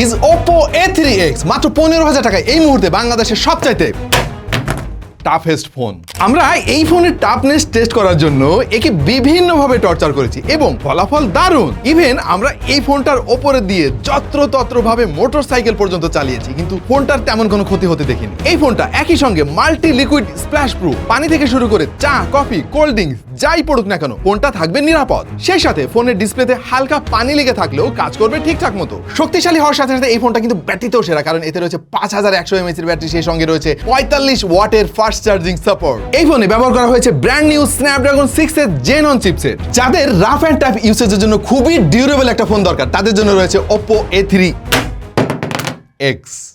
Is Oppo A three X মাত্র পনেরো হাজার টাকায়। এই মুহূর্তে বাংলাদেশের সবচাইতে টাফেস্ট ফোন আমরা এই ফোনের টাফনেস টেস্ট করার জন্য একে বিভিন্নভাবে টর্চার করেছি এবং ফলাফল দারুণ। ইভেন আমরা এই ফোনটার ওপরে দিয়ে যত্রতত্র ভাবে মোটর সাইকেল পর্যন্ত চালিয়েছি, কিন্তু ফোনটার তেমন কোনো ক্ষতি হতে দেখিনি। এই ফোনটা একই সঙ্গে মাল্টি লিকুইড স্প্ল্যাশ প্রুফ পানি থেকে শুরু করে চা, কফি কোল্ড ড্রিঙ্কস যাই পড়ুক না কেন, ফোনটা থাকবে নিরাপদ। সেই সাথে ফোনের ডিসপ্লেতে হালকা পানি লেগে থাকলেও কাজ করবে ঠিকঠাক মতো। শক্তিশালী হওয়ার সাথে সাথে এই ফোনটা কিন্তু ব্যাটারিতেও সেরা, কারণ এতে রয়েছে পাঁচ হাজার একশো এমএচ এর ব্যাটারি, সেই সঙ্গে রয়েছে পঁয়তাল্লিশ ওয়াটের ফাস্ট চার্জিং সাপোর্ট এই ফোনে ব্যবহার করা হয়েছে ব্র্যান্ড নিউ স্ন্যাপড্রাগন সিক্স এর জেন অন চিপসেট যাদের রাফ অ্যান্ড টাফ ইউসেজের জন্য খুবই ডিউরেবল একটা ফোন দরকার, তাদের জন্য রয়েছে ওপো এ থ্রি এক্স